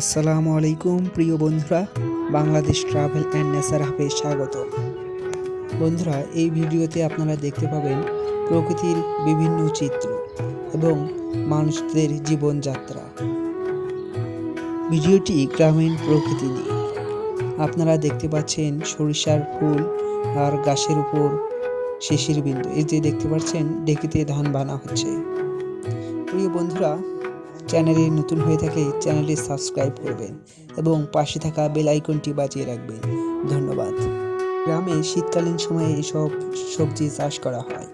আসসালামু আলাইকুম, প্রিয় বন্ধুরা। বাংলাদেশ ট্রাভেল অ্যান্ড নেচার হাবে স্বাগত। বন্ধুরা, এই ভিডিওতে আপনারা দেখতে পাবেন প্রকৃতির বিভিন্ন চিত্র এবং মানুষদের জীবনযাত্রা। ভিডিওটি গ্রামীণ প্রকৃতি নিয়ে। আপনারা দেখতে পাচ্ছেন সরিষার ফুল আর গাছের উপর শিশির বিন্দু এই যে দেখতে পাচ্ছেন, ডেকিতে ধান বানা হচ্ছে। প্রিয় বন্ধুরা চ্যানেলে নতুন হয়ে থাকে চ্যানেলটি সাবস্ক্রাইব করবেন এবং পাশে থাকা বেল আইকনটি বাজিয়ে রাখবেন। ধন্যবাদ। গ্রামে শীতকালীন সময়ে এসব সবজি চাষ করা হয়।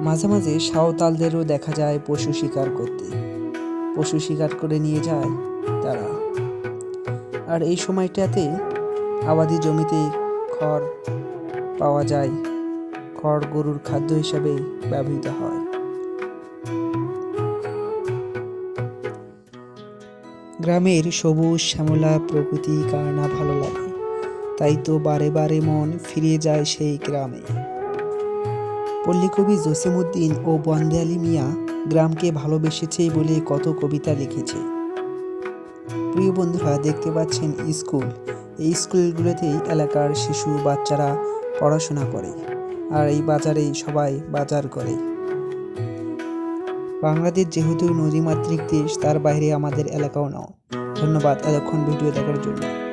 মাঝে মাঝে সাঁওতালদেরও দেখা যায় পশু শিকার করতে। পশু শিকার করে নিয়ে যায় তারা। আর এই সময়টাতে আবাদি জমিতে খড় পাওয়া যায়। খড় গরুর খাদ্য হিসাবে ব্যবহৃত হয়। গ্রামের সবুজ শ্যামলা প্রকৃতি কার না ভালো লাগে? তাই তো বারে বারে মন ফিরে যায় সেই গ্রামে। পল্লীকবি জসিমুদ্দিন ও বন্দে আলী মিয়া গ্রামকে ভালোবেসেছে বলে কত কবিতা লিখেছে। প্রিয় বন্ধুরা, দেখতে পাচ্ছেন স্কুল। এই স্কুলগুলোতেই এলাকার শিশু, বাচ্চারা পড়াশোনা করে আর এই বাজারেই সবাই বাজার করে। বাংলাদেশ যেহেতু নদীমাতৃক দেশ তার বাইরে আমাদের এলাকাও নাও। ধন্যবাদ এতক্ষণ ভিডিও দেখার জন্য।